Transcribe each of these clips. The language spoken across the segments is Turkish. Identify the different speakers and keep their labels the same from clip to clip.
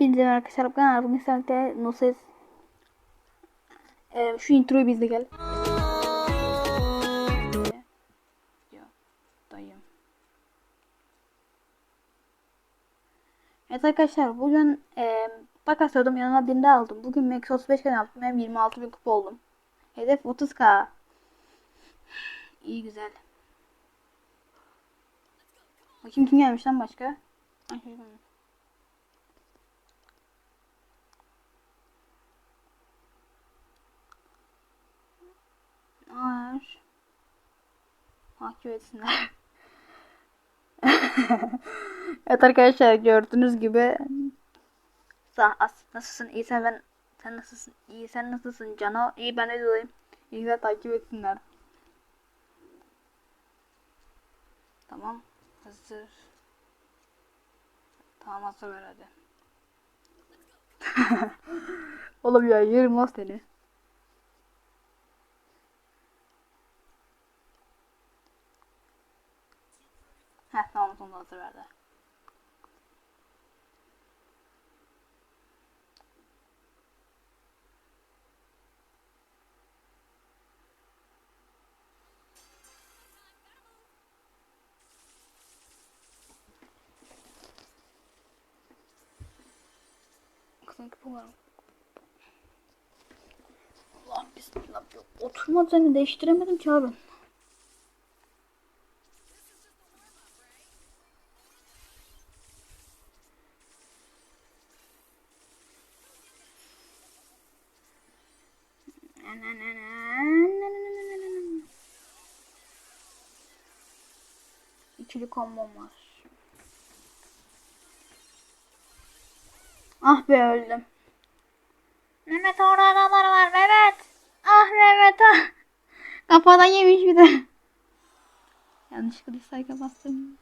Speaker 1: Bildiğim arkadaşlar ben Arda Misal'de no ses. Ee, şu introyu bizde gel. Ya, dayım. Evet arkadaşlar bugün e, takas aldım yanıma birini aldım. Bugün Max 35 kan yaptım hem 26 bin kupa oldum. Hedef 30k. İyi güzel. Bakayım kim gelmiş lan başka? Ay, şey gelmiş. Var. Takip etsinler. evet arkadaşlar gördüğünüz gibi Sağ as nasılsın? İyi sen ben sen nasılsın? İyi sen nasılsın? Cano iyi ben de dolayım. İyi takip etsinler. Tamam hazır. Tamam hazır ver hadi. Oğlum ya yerim lan seni hazır verdi. Sanki bu var. Allah bismillah. Oturma düzeni değiştiremedim ki abi. İkili kombom var. Ah be öldüm. Mehmet orada adamlar var Mehmet. Ah Mehmet ah. Kafadan yemiş bir de. Yanlışlıkla dislike'a bastım.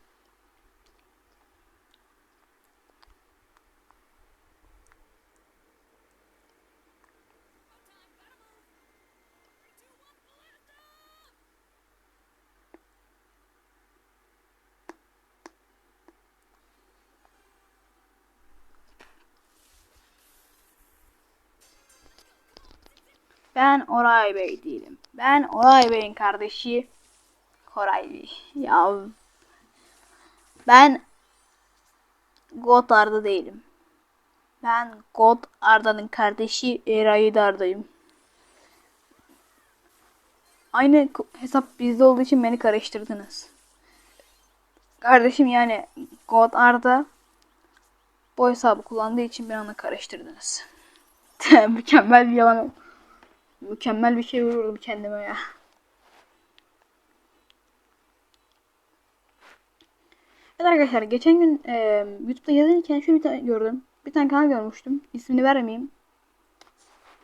Speaker 1: Ben Oray Bey değilim. Ben Oray Bey'in kardeşi Koray Bey. Ya ben God Arda değilim. Ben God Arda'nın kardeşi Eray Arda'yım. Aynı hesap bizde olduğu için beni karıştırdınız. Kardeşim yani God Arda bu hesabı kullandığı için beni ona karıştırdınız. Mükemmel bir yalan. Mükemmel bir şey vururdum kendime ya. Evet arkadaşlar geçen gün e, YouTube'da yazarken şöyle bir tane gördüm. Bir tane kanal görmüştüm. İsmini vermeyeyim.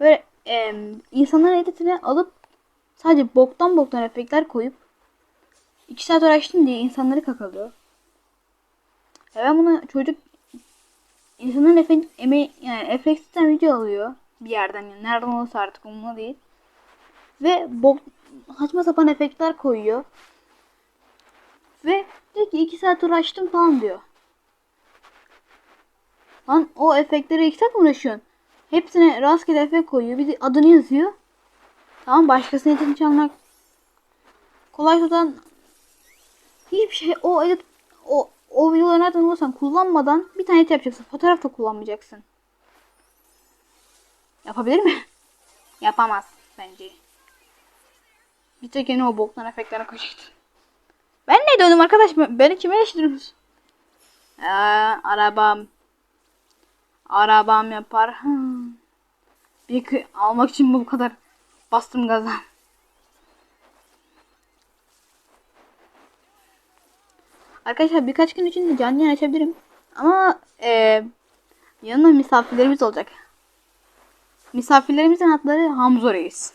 Speaker 1: Böyle e, insanların editini alıp sadece boktan boktan efektler koyup 2 saat uğraştım diye insanları kakalıyor. Ya ben buna çocuk insanların efe, emeği yani efektten video alıyor bir yerden yani nereden olursa artık umurumda değil. Ve bok saçma sapan efektler koyuyor. Ve diyor ki 2 saat uğraştım falan diyor. Lan o efektlere 2 saat mi uğraşıyorsun? Hepsine rastgele efekt koyuyor. Bir adını yazıyor. Tamam başkasının editini çalmak kolay tutan hiçbir şey o edit o o videoları nereden olursan kullanmadan bir tane edit yapacaksın. Fotoğraf da kullanmayacaksın. Yapabilir mi? Yapamaz bence. Bir tek yine o boktan efektlere koyacaktı. Ben ne döndüm arkadaş? Beni kime eleştiriyorsunuz? Ee, arabam. Arabam yapar. Bir almak için bu kadar bastım gaza. Arkadaşlar birkaç gün içinde canlı yayın açabilirim. Ama e, yanına misafirlerimiz olacak. Misafirlerimizin adları Hamzo Reis.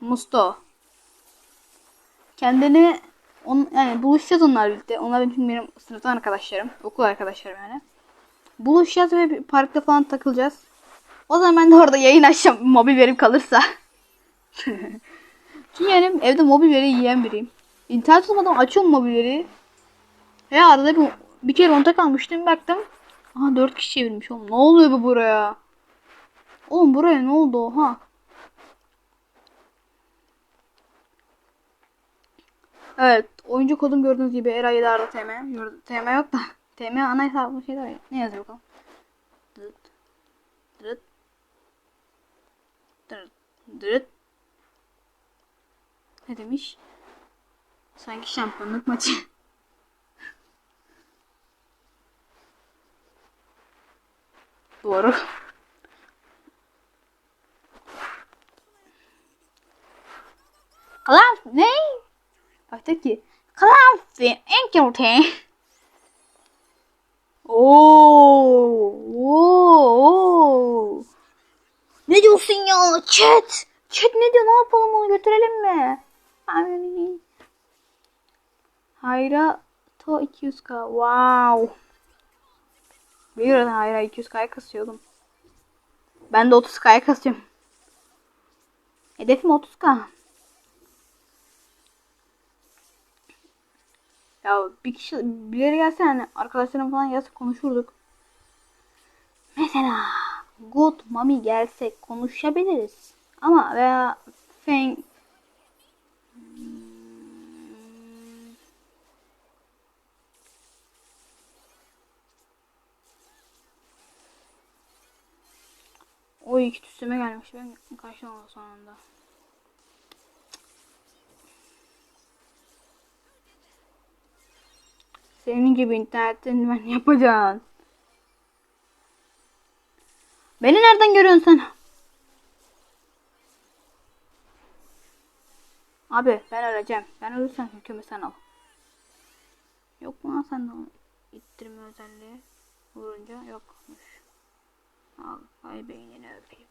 Speaker 1: Musto. Kendini on, yani buluşacağız onlar birlikte. Onlar benim, benim sınıftan arkadaşlarım. Okul arkadaşlarım yani. Buluşacağız ve bir parkta falan takılacağız. O zaman ben de orada yayın açacağım mobil verim kalırsa. Çünkü yani evde mobil veri yiyen biriyim. İnternet olmadan açıyorum mobil veriyi. Ve arada bir, bir kere onta kalmıştım baktım. Aha 4 kişi çevirmiş oğlum. Ne oluyor bu buraya? Oğlum buraya ne oldu oha? Evet. Oyuncu kodum gördüğünüz gibi Era 7 Arda TM. TM yok da. TM ana hesabı şey var. Ne yazıyor bakalım? Dırıt. Dırıt. Dırıt. Dırıt. Ne demiş? Sanki şampiyonluk maçı. Doğru. Kalan ne? Baktı ki kalan fi en kötü. Oo, oo. Ne diyorsun ya? Chat. Chat ne diyor? Ne yapalım onu götürelim mi? Ay. Hayra to 200k. Wow. Biliyorum Hayra 200k'ya kasıyordum. Ben de 30k'ya kasıyorum. Hedefim 30k. Ya bir kişi birileri gelse hani arkadaşlarım falan gelse konuşurduk. Mesela Good Mami gelse konuşabiliriz. Ama veya Feng O iki üstüme gelmiş. Ben karşılamadım son Senin gibi internetten ben yapacağım. Beni nereden görüyorsun sen? Abi ben öleceğim. Ben ölürsem hükümü sen al. Yok mu lan sende ittirme özelliği? Vurunca yokmuş. Al ay beynini öpeyim.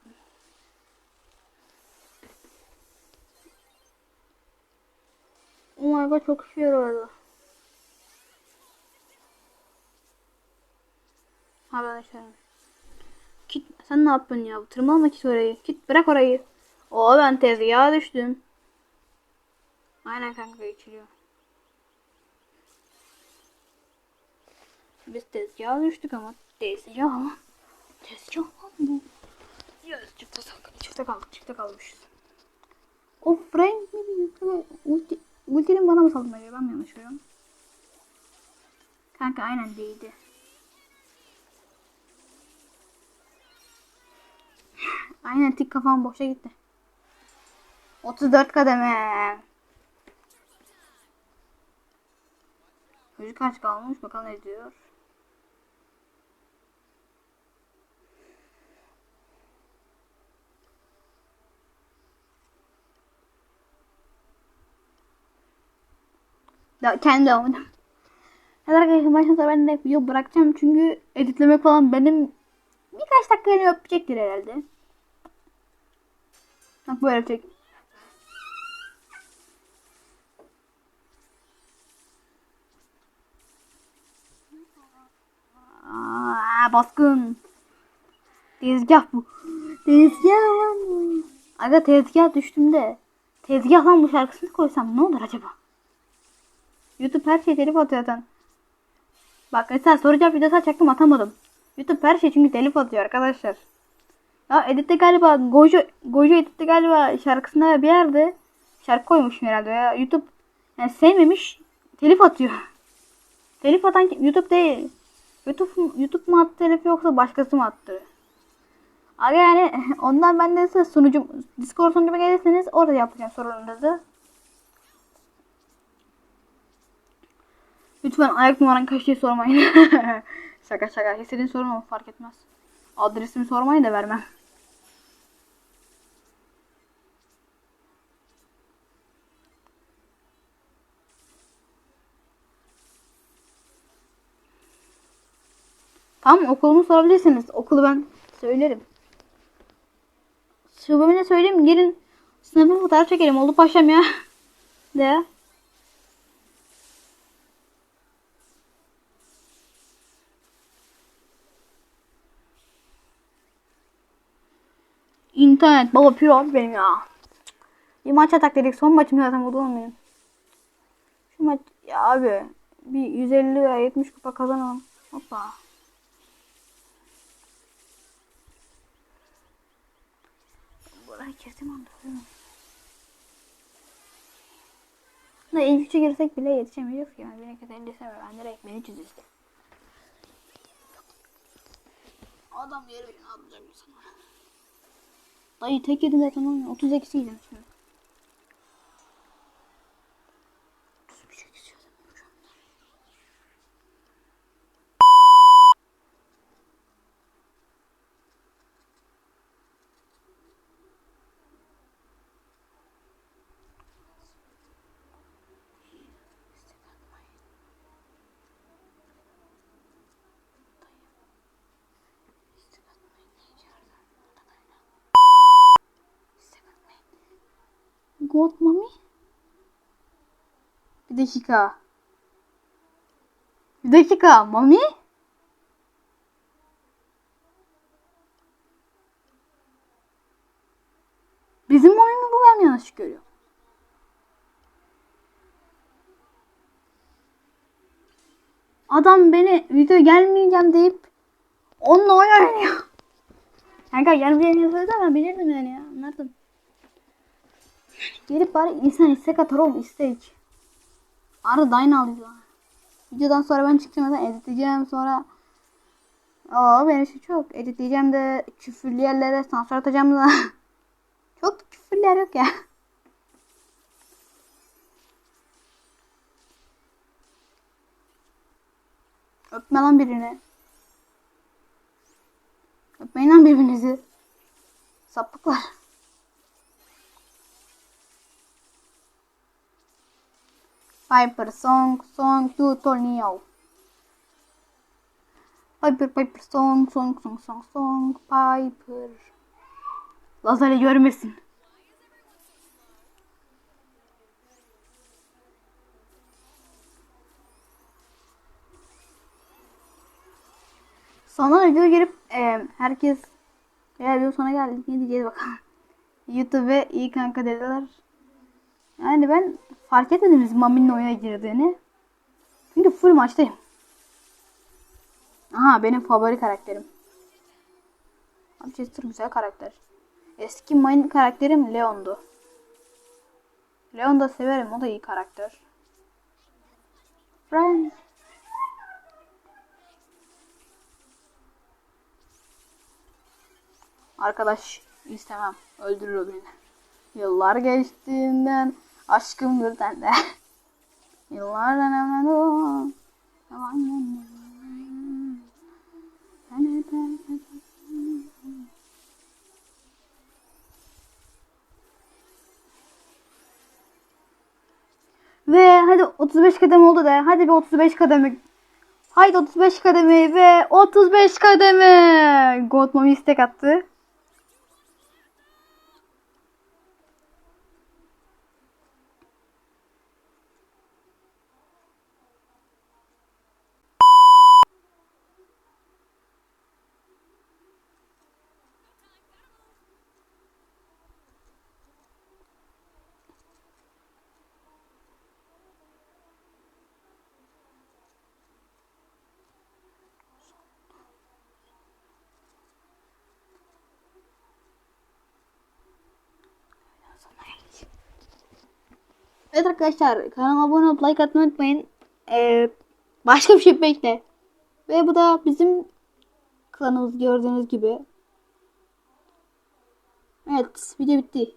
Speaker 1: Oh my god çok şey orada. Arkadaşlar. Kit sen ne yapıyorsun ya? Tırmalama kit orayı. Kit bırak orayı. Oo ben tezgaha düştüm. Aynen kanka geçiriyor. Biz tezgaha düştük ama tezgah ama. Tezgah lan bu. Çıkta kaldık. Çıkta kaldık. Çıkta kalmışız. O Frank mi bir ulti, ultinin bana mı saldın acaba? Ben mi yanlış görüyorum? Kanka aynen değdi. Aynen tik kafam boşa gitti. 34 kademe. Çocuk kaç kalmış bakalım ne diyor. Ya kendi oynadım. Evet arkadaşlar baştan ben de video bırakacağım çünkü editlemek falan benim birkaç dakika elimi öpecektir herhalde. Bak böyle çek. Aa, baskın. Tezgah bu. Tezgah lan bu. Aga tezgah düştüğümde. Tezgah lan bu şarkısını koysam ne olur acaba? YouTube her şey telif atıyor zaten. Bak mesela cevap videosu çaktım atamadım. YouTube her şey çünkü telif atıyor arkadaşlar. Ya editte galiba Gojo Gojo editte galiba şarkısında bir yerde şarkı koymuş herhalde ya YouTube yani sevmemiş telif atıyor. Telif atan? YouTube değil. YouTube YouTube mu attı telif yoksa başkası mı attı? Aga yani ondan ben de size sunucum Discord sunucuma gelirseniz orada yapacağım sorularınızı. Lütfen ayak numaran kaç sormayın. şaka şaka. İstediğin sorun fark etmez. Adresimi sormayın da vermem. Tamam okulumu sorabilirsiniz. Okulu ben söylerim. Şubemine söyleyeyim. Gelin sınıfı fotoğraf çekelim. Oldu paşam ya. De. İnternet baba piro benim ya. Bir maç atak dedik. Son maçım zaten burada olmayayım. Şu maç ya abi bir 150 veya 70 kupa kazanalım. Hoppa. Buraya girdim anda. Da ilk üçe girsek bile yetişemiyoruz ki. Yani beni kadar liseme ben direkt beni çiz Adam yeri beni alacak insanlar. Dayı tek yedi zaten oynuyor. 30 eksi God mami? Bir dakika. Bir dakika mami? Bizim mami mi bu ben yanlış görüyorum? Adam beni video gelmeyeceğim deyip onunla oyun oynuyor. Kanka gelmeyeceğini söyledi ben bilirdim yani ya anladım. Gelip bari insan istek atar oğlum istek. Arı dayna alıyor. Videodan sonra ben çıkacağım zaten editleyeceğim sonra. Oo benim şey çok. Editleyeceğim de küfürlü yerlere sansür atacağım da. çok da küfürlü yer yok ya. Öpme lan birini. Öpmeyin lan birbirinizi. Sapıklar. Piper song song tu torneo. Piper Piper song song song song song Piper. Lazare görmesin. Sonra video girip e, herkes eğer video sona geldik ne diyeceğiz bakalım. YouTube'e iyi kanka dediler. Yani ben fark etmedim bizim Mami'nin oyuna girdiğini. Çünkü full maçtayım. Aha benim favori karakterim. Abi Chester güzel karakter. Eski main karakterim Leon'du. Leon da severim. O da iyi karakter. Friends. Arkadaş istemem. Öldürür beni. Yıllar geçtiğinden aşkım sende. Yıllardan hemen o. Ve hadi 35 kadem oldu da hadi bir 35 kademe. Haydi 35 kademe ve 35 kademe. Godmom istek attı. Evet arkadaşlar kanalıma abone olup like atmayı unutmayın. Ee, başka bir şey bekle. Ve bu da bizim klanımız gördüğünüz gibi. Evet video bitti.